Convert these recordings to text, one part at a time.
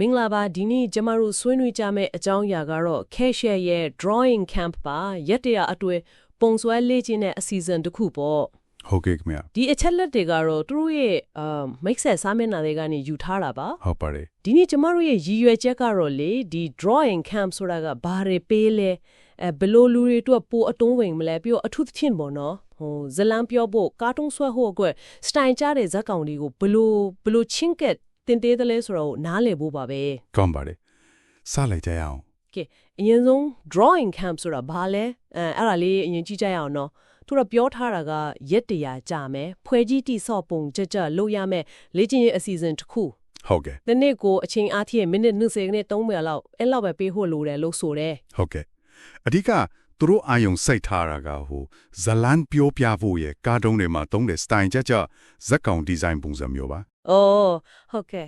မင်္ဂလာပါဒီနေ့ကျမတို့ဆွေးနွေးကြမယ့်အကြောင်းအရာကတော့ Cashier ရဲ့ drawing camp ပါရက်တရာအတွဲပုံဆွဲလေ့ကျင့်တဲ့အစီအစဉ်တစ်ခုပေါ့ဟုတ်ကဲ့ခင်ဗျဒီအချက်လက်တွေကတော့သူတို့ရဲ့အာမိတ်ဆက်စားမျက်နှာတွေကနေယူထားတာပါဟုတ်ပါတယ်ဒီနေ့ကျမတို့ရဲ့ရည်ရွယ်ချက်ကတော့လေဒီ drawing camp ဆိုတာကဘာတွေပေးလဲအဲဘယ်လိုလူတွေအတွက်ပိုအတုံးဝင်မလဲပြီးတော့အထူးသဖြင့်ပေါ့နော်ဟိုဇလံပြောဖို့ကာတွန်းဆွဲဖို့အတွက်စတိုင်ကြတဲ့ဇာတ်ကောင်တွေကိုဘယ်လိုဘယ်လိုချင်းကက် တင်သေးတယ်လဲဆိုတော့နားလည်ဖို့ပါပဲကောင်းပါတယ်စလိုက်ကြရအောင်ကဲအရင်ဆုံး drawing camp ဆိုတာဘာလဲအဲအဲ့ဒါလေးအရင်ကြည့်ကြရအောင်နော်သူတို့ပြောထားတာကရက်တရာကြာမယ်ဖွဲ့ကြီးတိဆော့ပုံကြကြလုပ်ရမယ်လေ့ကျင့်ရေးအစီအစဉ်တစ်ခုဟုတ်ကဲ့ဒီနေ့ကိုအချိန်အားဖြင့်မိနစ်20နဲ့3မိနစ်လောက်အဲ့လောက်ပဲပေးဖို့လိုတယ်လို့ဆိုတယ်ဟုတ်ကဲ့အဓိကသူတို့အာယုံစိတ်ထားတာကဟိုဇလန်ပြောပြဖို့ရဲ့ကာတုံးတွေမှာသုံးတဲ့ style ကြကြဇက်ကောင်ဒီဇိုင်းပုံစံမျိုးပါ။ အော်ဟုတ်ကဲ့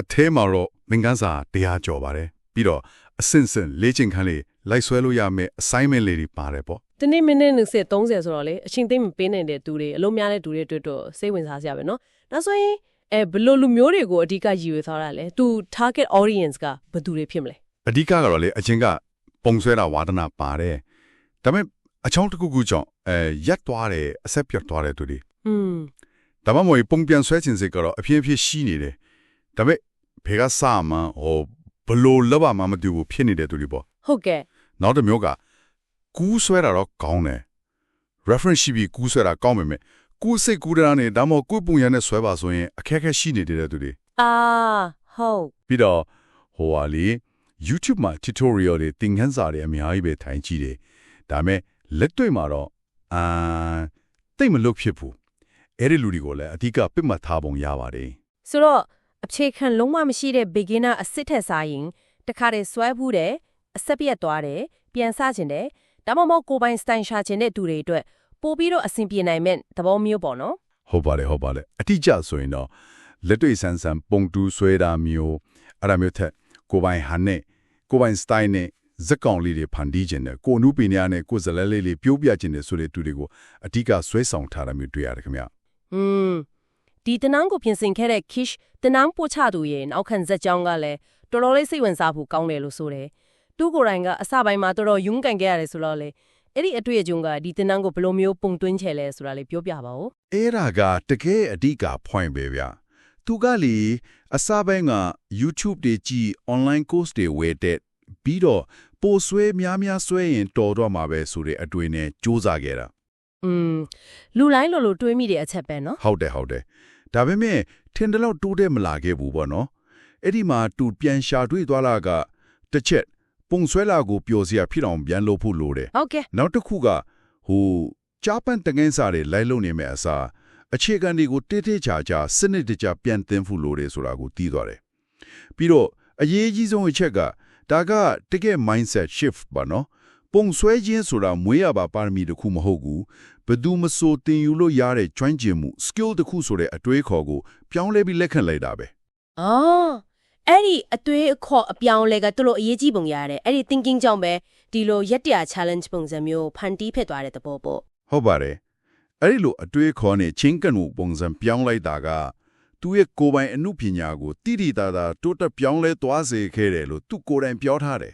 အထဲမှာတော့သင်္ကန်းစာတရားကြော်ပါတယ်ပြီးတော့အစင်စင်လေ့ကျင့်ခန်းလေးလိုက်ဆွဲလို့ရမယ့် assignment လေးတွေပါတယ်ပေါ့ ။ဒီနေ့မိနစ်20 30ဆိုတော့လေအချိန်သိမ့်မပေးနိုင်တဲ့သူတွေအလုံးများတဲ့သူတွေအတွက်တော့စိတ်ဝင်စားစရာပဲနော်။ဒါဆိုရင်အဲဘယ်လိုလူမျိုးတွေကိုအဓိကရည်ရွယ်ထားတာလဲ။ तू target audience ကဘယ်သူတွေဖြစ်မလဲ အဓိကကတော့လေအချင်းကပုံဆွဲတာဝါဒနာပါတယ်ဒါပေမဲ့အချောင်းတစ်ခုခုကြောင့်အဲရက်သွားတယ်အဆက်ပြတ်သွားတယ်သူတွေ ။อืม ဒါမှမဟုတ်ပုံပြန်ဆွဲခြင်းစိတ်ကတော့အဖြစ်အဖြစ်ရှိနေတယ်ဒါပေမဲ့ဖေကစမှဟိုဘလို့လဘမှမတူဘူးဖြစ်နေတဲ့သူတွေပေါ့ဟုတ်ကဲ့နောက်တစ်မျိုးကကူးဆွဲတာတော့ကောင်းတယ် reference ရှိပြီးကူးဆွဲတာကောင်းပေမဲ့ကူးစိတ်ကူးတာနဲ့ဒါမှမဟုတ်ကိုယ်ပုံရနဲ့ဆွဲပါဆိုရင်အခက်အခဲရှိနေတဲ့သူတွေ။အာဟုတ်ပြီးတော့ဟိုဟာလေ YouTube မှာ tutorial တွေသင်ခန်းစာတွေအများကြီးပဲထိုင်ကြည့်တယ်ဒါပေမဲ့လက်တွေ့မှာတော့အာတိတ်မလွတ်ဖြစ်ဘူး အဲ့ဒီလူတွေကိုလည်းအဓိကပြစ်မှတ်ထားပုံရပါတယ်ဆိုတော့အခြေခံလုံးဝမရှိတဲ့ beginner အစ်စ်ထက်စားရင်တခါတည်းဆွဲဘူးတယ်အဆက်ပြတ်သွားတယ်ပြန်စခြင်းတယ်ဒါမှမဟုတ်ကိုယ်ပိုင် style ရှာခြင်းတဲ့သူတွေအတွက်ပို့ပြီးတော့အဆင်ပြေနိုင်မဲ့သဘောမျိုးပေါ့နော်ဟုတ်ပါတယ်ဟုတ်ပါတယ်အတိအကျဆိုရင်တော့လက်တွေ့ဆန်းဆန်းပုံတူဆွဲတာမျိုးအဲ့ဒါမျိုးထက်ကိုယ်ပိုင်ဟန်နဲ့ကိုယ်ပိုင် style နဲ့ဇက်ကောင်လေးတွေဖန်တီးခြင်းနဲ့ကိုယ်အနုပညာနဲ့ကိုယ်ဇလက်လေးလေးပြိုးပြခြင်းနဲ့ဆိုတဲ့သူတွေကိုအဓိကဆွဲဆောင်ထားတာမျိုးတွေ့ရတယ်ခင်ဗျ อืมဒီတနန်းကိုပြင်ဆင်ခဲ့တဲ့ kish တနန်းပို့ချသူရဲ့နောက်ခံဇက်ကြောင်းကလည်းတော်တော်လေးစိတ်ဝင်စားဖို့ကောင်းတယ်လို့ဆိုတယ်သူကိုယ်တိုင်ကအစပိုင်းမှာတော်တော်ယုံကန်ခဲ့ရတယ်ဆိုတော့လေအဲ့ဒီအတွေ့အကြုံကဒီတနန်းကိုဘယ်လိုမျိုးပုံသွင်းချဲလဲဆိုတာလေးပြောပြပါဦးအဲ့ဒါကတကယ်အဓိက point ပဲဗျသူကလေအစပိုင်းက YouTube တွေကြည့် online course တွေဝယ်တဲ့ပြီးတော့ပိုဆွဲများများဆွဲရင်တော်တော့မှာပဲဆိုတဲ့အတွေ့နဲ့စူးစမ်းခဲ့တာ อืมလူတိုင်းလိုလိုတွေးမိတဲ့အချက်ပဲเนาะ ဟုတ်တယ်ဟုတ်တယ်ဒါပေမဲ့ထင်တယ်လို့တိုးတယ်မလာခဲ့ဘူးပေါ့နော်အဲ့ဒီမှာသူပြန်ရှာတွေ့သွားတာကတစ်ချက်ပုံဆွဲလာကိုပျော်စရာဖြစ်အောင်ပြန်လုပ်ဖို့လိုတယ် ဟုတ်ကဲ့ နောက်တစ်ခုကဟိုကြားပန်တငင်းစာတွေလိုက်လုံနေမဲ့အစားအခြေခံတွေကိုတိတိကျကျစနစ်တကျပြန်သင်ဖို့လိုတယ်ဆိုတာကိုသိသွားတယ်ပြီးတော့အရေးကြီးဆုံးအချက်ကဒါကတကယ် mindset shift ပါနော် ပုံဆွဲခြင်းဆိုတာမွေးရပါပါရမီတစ်ခုမဟုတ်ဘူးဘယ်သူမဆိုသင်ယူလို့ရတဲ့ကျွမ်းကျင်မှု skill တစ်ခုဆိုတဲ့အတွေးခေါ်ကိုပြောင်းလဲပြီးလက်ခံလိုက်တာပဲအော်အဲ့ဒီအသွေးအခေါ်အပြောင်းလဲကသူတို့အရေးကြီးပုံရတယ်အဲ့ဒီ thinking ကြောင့်ပဲဒီလိုရက်တရာ challenge ပုံစံမျိုးဖန်တီးဖြစ်သွားတဲ့သဘောပေါ့ဟုတ်ပါတယ်အဲ့ဒီလိုအတွေးခေါ်နဲ့ချင်းကန်မှုပုံစံပြောင်းလိုက်တာကသူ့ရဲ့ကိုယ်ပိုင်အမှုပညာကိုတိတိတသာတိုးတက်ပြောင်းလဲသွားစေခဲ့တယ်လို့သူကိုယ်တိုင်ပြောထားတယ်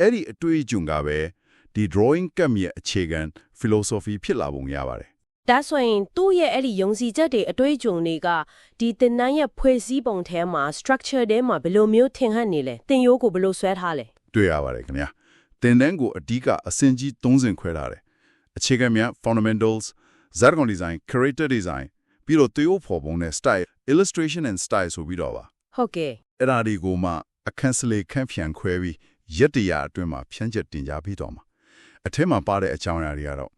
အဲ့ဒီအတွေးအကြုံကပဲ ဒီ drawing ကပ်ရဲ့အခြေခံ philosophy ဖြစ်လာပုံရပါတယ်ဒါဆိုရင်သူ့ရဲ့အဲ့ဒီယုံကြည်ချက်တွေအတွေ့အကြုံတွေကဒီသင်တန်းရဲ့ဖွဲ့စည်းပုံထဲမှာ structure ထဲမှာဘယ်လိုမျိုးထင်ဟပ်နေလဲသင်ရိုးကိုဘယ်လိုဆွဲထားလဲတွေ့ရပါတယ်ခင်ဗျာသင်တန်းကိုအဓိကအစင်ကြီး၃စင်ခွဲထားတယ်အခြေခံများ fundamentals jargon design character design ပြီးတော့ theo ဖော်ပုံနဲ့ style illustration and style ဆိုပြီးတော့ပါဟုတ်ကဲ့အဲ့ဒါဒီကိုမှအခန်းစလေခန့်ဖြန်ခွဲပြီးရက်တရာအတွင်းမှာဖြန့်ချက်တင်ကြပြီးတော့မှာ အထက်မှာပါတဲ့အကြောင်းအရာတွေကတော့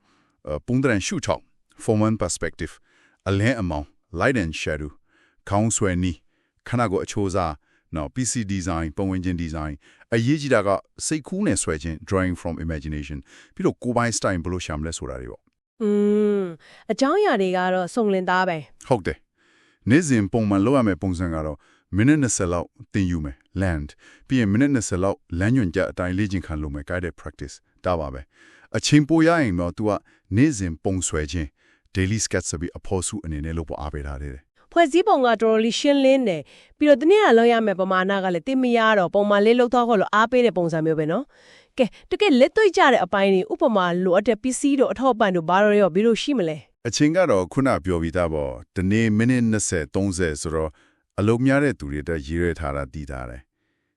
အဲပုံတရန်ရှုထောက် from one perspective အလင်းအမောင် light and shadow ခေါင်းဆွဲနီးခဏကိုအချိုးစားနော် PC design ပုံဝင်ခြင်း design အရေးကြီးတာကစိတ်ကူးနဲ့ဆွဲခြင်း drawing from imagination ပြီးတော့ကိုယ်ပိုင် style ဘယ်လိုရှာမလဲဆိုတာတွေပေါ့อืมအကြောင်းအရာတွေကတော့စုံလင်သားပဲဟုတ်တယ်နေ့စဉ်ပုံမှန်လုပ်ရမယ့်ပုံစံကတော့မိနစ်20လောက်သင်ယူမယ် land ပြီးရင်မိနစ်20လောက်လမ်းညွှန်ချက်အတိုင်းလေ့ကျင့်ခံလုပ်မယ် guided practice ဒါပါပဲအချိန်ပိုရရင်တော့ तू ကနေ့စဉ်ပုံဆွဲခြင်း daily sketch ဆိုပြီးအဖို့စုအနေနဲ့လုပ်ဖို့အားပေးထားတယ်ဖွဲ့စည်းပုံကတော်တော်လေးရှင်းလင်းတယ်ပြီးတော့တနည်းအားလုံးရမယ်ပမာဏကလည်းတင်မရတော့ပုံမှန်လေးလှုပ်သွားခေါ်လို့အားပေးတဲ့ပုံစံမျိုးပဲနော်ကဲတကယ်လက်တွေ့ကြတဲ့အပိုင်းတွေဥပမာလိုအပ်တဲ့ပစ္စည်းတို့အထောက်အပံ့တို့ဘာလို့ရောဘယ်လိုရှိမလဲအချိန်ကတော့ခုနပြောပြီးသားပေါ့ဒီနေ့မိနစ်20 30ဆိုတော့အလုံးများတဲ့သူတွေတက်ရေးရထားတာတည်ထားတယ်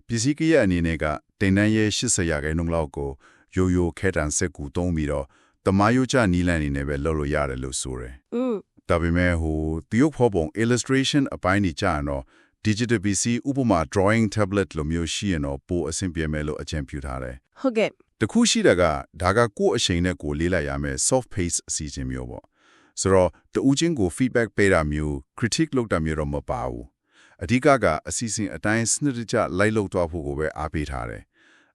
ပစ္စည်းကရအနေနဲ့ကတင်တန်းရဲ့80ရာခိုင်နှုန်းလောက်ကို ရိုးရိုးခဲတံစက်ကူသုံးပြီးတော့တမားယုချနီးလန်နေနဲ့ပဲလုပ်လို့ရတယ်လို့ဆိုတယ်อืมဒါပေမဲ့ဟိုတရုပ်ဖော်ပုံ illustration အပိုင်းကြီးကြာရင်တော့ digital PC ဥပမာ drawing tablet လိုမျိုးရှိရင်တော့ပိုအဆင်ပြေမယ်လို့အကြံပြုထားတယ်ဟုတ်ကဲ့တခုရှိတာကဒါကကိုယ့်အချိန်နဲ့ကိုယ်လေးလိုက်ရမယ် soft pace အစီအစဉ်မျိုးပေါ့ဆိုတော့တူးချင်းကို feedback ပေးတာမျိုး critique လုပ်တာမျိုးတော့မပါဘူးအဓိကကအစီအစဉ်အတိုင်းစနစ်တကျလိုက်လုပ်သွားဖို့ကိုပဲအားပေးထားတယ်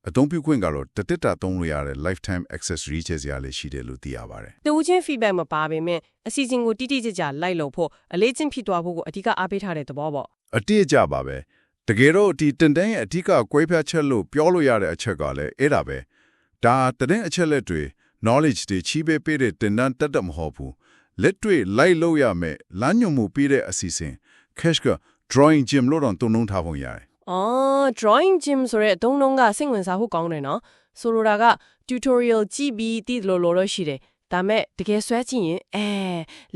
အသုံးပြုခွင့်ကတော့တတစ်တာသုံးလို့ရတဲ့ lifetime access reaches ရလည်းရှိတယ်လို့သိရပါတယ်တူချင်း feedback မပါပေမဲ့အစီအစဉ်ကိုတိတိကျကျလိုက်လို့ဖို့အလေးချင်းဖြစ်သွားဖို့ကိုအဓိကအားပေးထားတဲ့သဘောပေါ့အတိအကျပါပဲတကယ်တော့ဒီတန်တန်းရဲ့အဓိကကွဲပြားချက်လို့ပြောလို့ရတဲ့အချက်ကလည်းအဲ့ဒါပဲဒါတတဲ့အချက်လက်တွေ knowledge တွေချီးပေးပေးတဲ့တင်တန်းတက်တက်မဟုတ်ဘူးလက်တွေ့လိုက်လို့ရမယ်လမ်းညွှန်မှုပေးတဲ့အစီအစဉ် cash က drawing gym လို့တော့တုံ့နှုံထားပုံရတယ် အော် drawing gym ဆိုတဲ့အသုံးနှုန်းကစိတ်ဝင်စားဖို့ကောင်းတယ်နော်ဆိုလိုတာက tutorial ကြည့်ပြီးတည်လို့လို့လို့ရှိတယ်ဒါမဲ့တကယ်ဆွဲကြည့်ရင်အဲ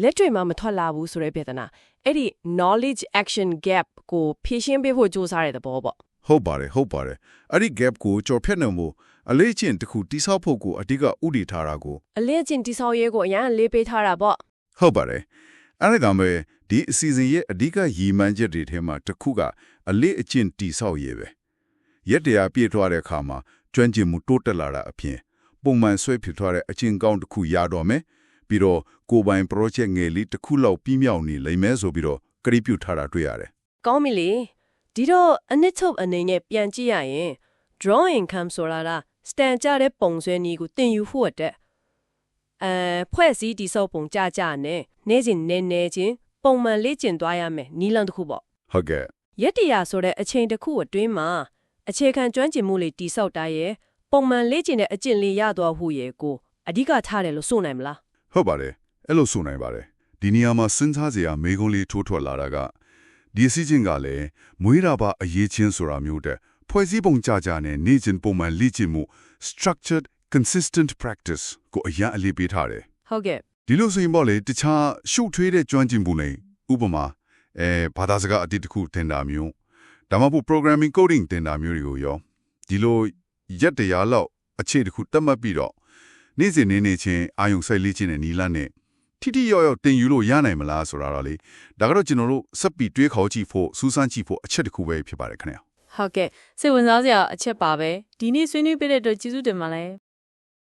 လက်တွေမှာမထွက်လာဘူးဆိုတဲ့ပြဿနာအဲ့ဒီ knowledge action gap ကိုဖြေရှင်းပေးဖို့စူးစမ်းရတဲ့သဘောပေါ့ဟုတ်ပါတယ်ဟုတ်ပါတယ်အဲ့ဒီ gap ကိုကြော်ဖြတ်နိုင်ဖို့အလေးချင်းတစ်ခုတိဆောက်ဖို့ကိုအဓိကဥတည်ထားတာကိုအလေးချင်းတိဆောက်ရေးကိုအရင်လေးပေးထားတာပေါ့ဟုတ်ပါတယ်အဲ့ဒါကမဲ့ဒီအစီအစဉ်ရဲ့အဓိကရည်မှန်းချက်တွေထဲမှာတစ်ခုက အလေးအကျင့်တိဆောက်ရေးပဲရက်တရားပြည့်ထွားတဲ့အခါမှာကျွမ်းကျင်မှုတိုးတက်လာတာအပြင်ပုံမှန်ဆွဲဖြစ်ထွားတဲ့အကျင့်ကောင်းတစ်ခုရတော့မယ်ပြီးတော့ကိုယ်ပိုင် project ငယ်လေးတစ်ခုလောက်ပြီးမြောက်နေလိမ့်မယ်ဆိုပြီးတော့ကတိပြုထားတာတွေ့ရတယ်ကောင်းပြီလေဒီတော့အနစ်ထုတ်အနေနဲ့ပြန်ကြည့်ရရင် drawing cam ဆိုတာက stand ကြတဲ့ပုံဆွဲနည်းကိုတင်ယူဖို့အတွက်အဲဖွဲ့စည်းတိစောက်ပုံကြကြနဲ့နေစဉ်နေနေချင်းပုံမှန်လေ့ကျင့်သွားရမယ်နီးလန်းတစ်ခုပေါ့ဟုတ်ကဲ့ ရက်တရာဆိုတဲ့အချိန်တစ်ခုအတွင်းမှာအခြေခံကျွမ်းကျင်မှုလေးတိစောက်တာရဲ့ပုံမှန်လေ့ကျင့်တဲ့အကျင့်လေးရသွားဖို့ရဲ့ကိုအဓိကထားတယ်လို့ဆိုနိုင်မလားဟုတ်ပါတယ်အဲ့လိုဆိုနိုင်ပါတယ်ဒီနေရာမှာစဉ်းစားစရာမေကုန်းလေးထိုးထွက်လာတာကဒီအစီအစဉ်ကလည်းမွေးတာပါအရေးချင်းဆိုတာမျိုးတဲ့ဖွဲ့စည်းပုံကြကြနဲ့နေချင်းပုံမှန်လေ့ကျင့်မှု structured consistent practice ကိုအရင်အလေးပေးထားတယ်ဟုတ်ကဲ့ဒီလိုဆိုရင်ပေါ့လေတခြားရှုပ်ထွေးတဲ့ကျွမ်းကျင်မှုတွေဥပမာ အဲဘာသာစကားအတိတ်တစ်ခုတင်တာမျိုးဒါမှမဟုတ် programming coding တင်တာမျိုးတွေကိုရောဒီလိုရက်တရာလောက်အခြေတစ်ခုတက်မှတ်ပြီးတော့နေ့စဉ်နေ့နေ့ချင်းအာယုံစိုက်လေးချင်းနဲ့နီလန်းနဲ့ထိထိရောက်ရောက်တင်ယူလို့ရနိုင်မလားဆိုတာတော့လေဒါကတော့ကျွန်တော်တို့စက်ပြီးတွေးခေါ်ကြည့်ဖို့စူးစမ်းကြည့်ဖို့အချက်တစ်ခုပဲဖြစ်ပါတယ်ခင်ဗျာဟုတ်ကဲ့စိတ်ဝင်စားစရာအချက်ပါပဲဒီနေ့ဆွေးနွေးပေးတဲ့အတွက်ကျေးဇူးတင်ပါတယ်